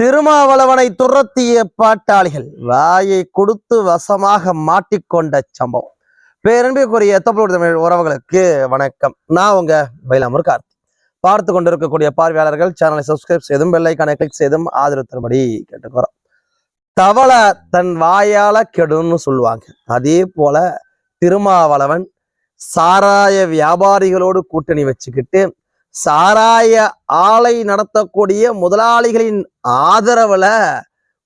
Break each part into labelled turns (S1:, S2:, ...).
S1: திருமாவளவனை துரத்திய பாட்டாளிகள் வாயை கொடுத்து வசமாக மாட்டிக்கொண்ட சம்பவம். பேரன்பிற்குரிய தமிழ் தமிழ் உறவுகளுக்கு வணக்கம். நான் உங்க பைலாமர் கார்த்தி. பார்த்து கொண்டிருக்கக்கூடிய பார்வையாளர்கள் சேனலை சப்ஸ்கிரைப் செய்தும் பெல்லைக்கான கிளிக் செய்தும் ஆதரவு தரும்படி கேட்டுக்கிறோம் தவளை தன் வாயால கெடுன்னு சொல்லுவாங்க. அதே போல திருமாவளவன் சாராய வியாபாரிகளோடு கூட்டணி வச்சுக்கிட்டு சாராய ஆலை நடத்தக்கூடிய முதலாளிகளின் ஆதரவுல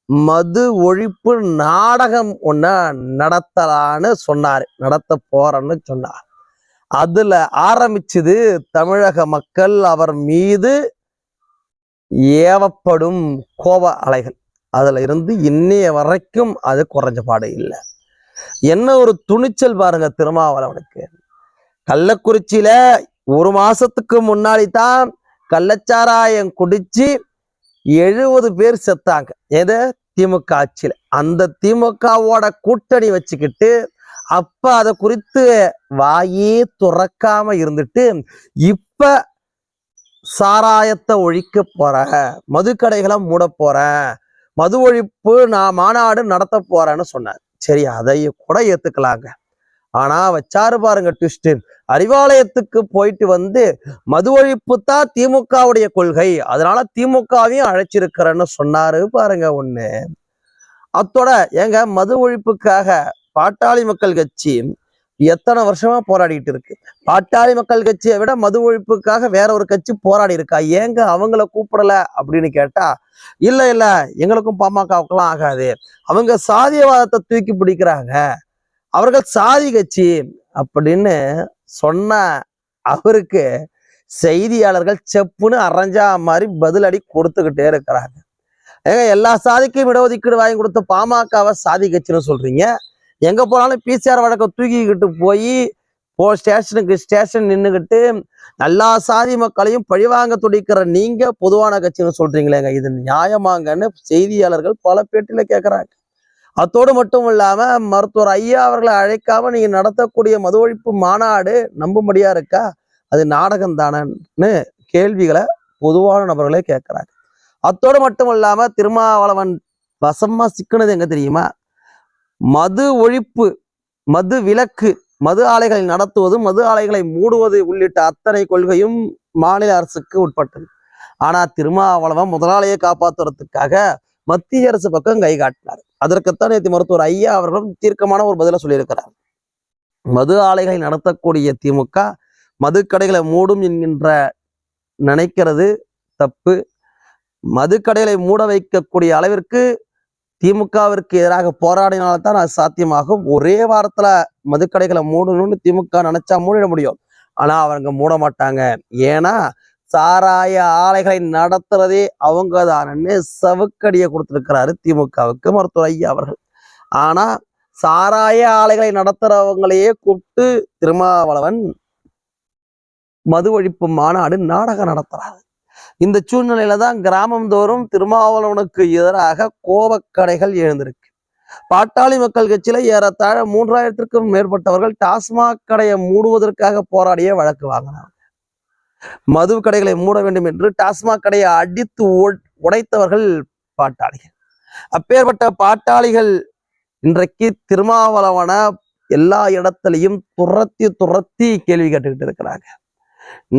S1: மது ஒழிப்பு நாடகம் ஒன்று நடத்தலான்னு சொன்னார். நடத்த போறேன்னு சொன்னார். அதுல ஆரம்பிச்சது தமிழக மக்கள் அவர் மீது ஏவப்படும் கோப அலைகள். அதுல இருந்து இன்னைய வரைக்கும் அது குறைஞ்ச பாடு இல்லை. என்ன ஒரு துணிச்சல் பாருங்க திருமாவளவனுக்கு. கள்ளக்குறிச்சியில ஒரு மாசத்துக்கு முன்னாடி தான் கள்ளச்சாராயம் குடிச்சு எழுபது பேர் செத்தாங்க. எது? திமுக ஆட்சியில. அந்த திமுகவோட கூட்டணி வச்சுக்கிட்டு அப்ப அதை குறித்து வாயே துறக்காம இருந்துட்டு இப்ப சாராயத்தை ஒழிக்க போறேன் மதுக்கடைகளை மூட போறேன் மது ஒழிப்பு நான் மாநாடு நடத்த போறேன்னு சொன்னார். சரி அதையும் கூட ஏத்துக்கலாங்க. ஆனா வச்சாரு பாருங்க ட்விஸ்ட் அறிவாலயத்துக்கு போயிட்டு வந்து மது ஒழிப்பு தான் திமுகவுடைய கொள்கை. அதனால திமுகவையும் அழைச்சிருக்கிறேன்னு சொன்னாரு பாருங்க ஒண்ணு. அத்தோட ஏங்க மது ஒழிப்புக்காக பாட்டாளி மக்கள் கட்சி எத்தனை வருஷமா போராடிட்டு இருக்கு? பாட்டாளி மக்கள் கட்சியை விட மது ஒழிப்புக்காக வேற ஒரு கட்சி போராடி இருக்கா? ஏங்க அவங்கள கூப்பிடல அப்படின்னு கேட்டா இல்ல இல்ல எங்களுக்கும் பாமகவுக்கெல்லாம் ஆகாது. அவங்க சாதியவாதத்தை தூக்கி பிடிக்கிறாங்க. அவர்கள் சாதி கட்சி அப்படின்னு சொன்ன அவருக்கு செய்தியாளர்கள் செப்புன்னு அரைஞ்சா மாதிரி பதிலடி கொடுத்துக்கிட்டே இருக்கிறாங்க. ஏங்க எல்லா சாதிக்கும் இடஒதுக்கீடு வாங்கி கொடுத்த பாமகவை சாதி கட்சின்னு சொல்றீங்க. எங்க போனாலும் பிசிஆர் வழக்கை தூக்கிக்கிட்டு போய் போ ஸ்டேஷனுக்கு ஸ்டேஷன் நின்றுக்கிட்டு எல்லா சாதி மக்களையும் பழிவாங்க துடிக்கிற நீங்க பொதுவான கட்சின்னு சொல்றீங்களேங்க. இது நியாயமாங்கன்னு செய்தியாளர்கள் பல பேட்டில கேட்கறாங்க அத்தோடு மட்டும் இல்லாம மருத்துவர் ஐயா அவர்களை அழைக்காம நீங்க நடத்தக்கூடிய மது ஒழிப்பு மாநாடு நம்பும்படியா இருக்கா? அது நாடகம் தானன்னு கேள்விகளை பொதுவான நபர்களே கேட்கிறாங்க. அத்தோடு மட்டும் இல்லாம திருமாவளவன் வசமா சிக்கினது எங்க தெரியுமா? மது ஒழிப்பு மது விலக்கு மது ஆலைகளை நடத்துவது மது ஆலைகளை மூடுவது உள்ளிட்ட அத்தனை கொள்கையும் மாநில அரசுக்கு உட்பட்டது. ஆனா திருமாவளவன் முதலாளியை காப்பாற்றுறதுக்காக மத்திய அரசு பக்கம் கை காட்டினார். அதற்குத்தான் நேற்று மருத்துவர் ஐயா அவர்களும் தீர்க்கமான ஒரு பதில சொல்லியிருக்கிறார். மது ஆலைகளை நடத்தக்கூடிய திமுக மதுக்கடைகளை மூடும் என்கின்ற நினைக்கிறது தப்பு. மதுக்கடைகளை மூட வைக்கக்கூடிய அளவிற்கு திமுகவிற்கு எதிராக போராடினால்தான் அது சாத்தியமாகும். ஒரே வாரத்துல மதுக்கடைகளை மூடணும்னு திமுக நினைச்சா மூடிட முடியும். ஆனா அவங்க மூட மாட்டாங்க. ஏன்னா சாராய ஆலைகளை நடத்துறதே அவங்க தானன்னு சவுக்கடியை கொடுத்திருக்கிறாரு திமுகவுக்கு மருத்துவர் ஐயா அவர்கள். ஆனா சாராய ஆலைகளை நடத்துறவங்களையே கூப்பிட்டு திருமாவளவன் மது ஒழிப்பு மாநாடு நாடகம் நடத்துறாரு. இந்த சூழ்நிலையில தான் கிராமம் தோறும் திருமாவளவனுக்கு எதிராக கோபக்கடைகள் எழுந்திருக்கு. பாட்டாளி மக்கள் கட்சியில ஏறத்தாழ மூன்றாயிரத்திற்கும் மேற்பட்டவர்கள் டாஸ்மாக் கடையை மூடுவதற்காக போராடிய வழக்கு வாங்கினாங்க மது கடைகளை மூட வேண்டும் என்று டாஸ்மாக் கடையை அடித்து உடைத்தவர்கள் பாட்டாளிகள். அப்பேற்பட்ட பாட்டாளிகள் இன்றைக்கு திருமாவளவன எல்லா இடத்துலையும் துரத்தி துரத்தி கேள்வி கேட்டுக்கிட்டு இருக்கிறாங்க.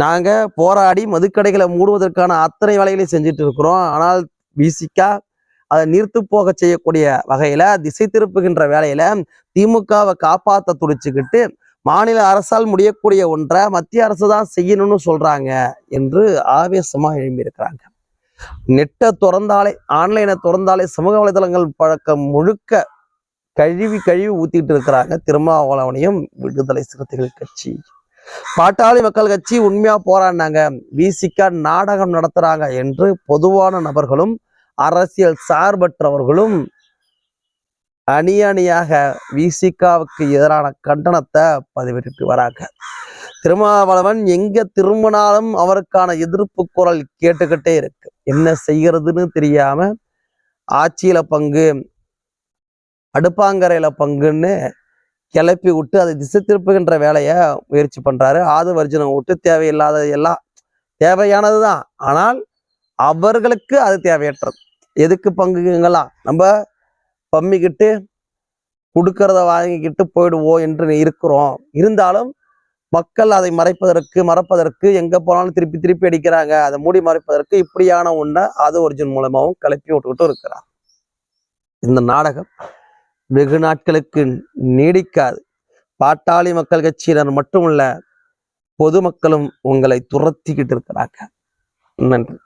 S1: நாங்க போராடி மதுக்கடைகளை மூடுவதற்கான அத்தனை வேலைகளையும் செஞ்சுட்டு இருக்கிறோம். ஆனால் விசிக்கா அதை நீர்த்து போக செய்யக்கூடிய வகையில திசை திருப்புகின்ற வேலையில திமுகவை காப்பாற்ற துடிச்சுக்கிட்டு மாநில அரசால் முடியக்கூடிய ஒன்றை மத்திய அரசு தான் செய்யணும்னு சொல்றாங்க என்று ஆவேசமாக எழும்பியிருக்கிறாங்க. நெட்டை திறந்தாலே ஆன்லைனை திறந்தாலே சமூக வலைதளங்கள் பழக்கம் முழுக்க கழுவி கழுவி ஊத்திட்டு இருக்கிறாங்க திருமாவளவனையும் விடுதலை சிறுத்தைகள் கட்சி. பாட்டாளி மக்கள் கட்சி உண்மையா போராடினாங்க. விசிக்கா நாடகம் நடத்துறாங்க என்று பொதுவான நபர்களும் அரசியல் சார்பற்றவர்களும் அணி அணியாக விசிகாவுக்கு எதிரான கண்டனத்தை பதிவிட்டு வராங்க. திருமாவளவன் எங்க திரும்பினாலும் அவருக்கான எதிர்ப்பு குரல் கேட்டுக்கிட்டே இருக்கு. என்ன செய்யறதுன்னு தெரியாம ஆட்சியில பங்கு அடுப்பாங்கரையில பங்குன்னு கிளப்பி விட்டு அதை திசை திருப்புகின்ற வேலையை முயற்சி பண்றாரு. ஆது வர்ஜனம் விட்டு தேவையில்லாத எல்லாம் தேவையானது தான் ஆனால் அவர்களுக்கு அது தேவையற்றது. எதுக்கு பங்குங்களா நம்ம பம்மிக்கிட்டு கொடுக்கறத வாங்கிக்கிட்டு போயிடுவோம் என்று இருக்கிறோம். இருந்தாலும் மக்கள் அதை மறைப்பதற்கு மறப்பதற்கு எங்க போனாலும் திருப்பி திருப்பி அடிக்கிறாங்க. அதை மூடி மறைப்பதற்கு இப்படியான ஒன்றை அது ஒரிஜின் மூலமாகவும் கிளப்பி விட்டுக்கிட்டு இருக்கிறார். இந்த நாடகம் வெகு நாட்களுக்கு நீடிக்காது. பாட்டாளி மக்கள் கட்சியினர் மட்டும் இல்ல பொதுமக்களும் உங்களை துரத்திக்கிட்டு இருக்கிறாங்க நன்றி.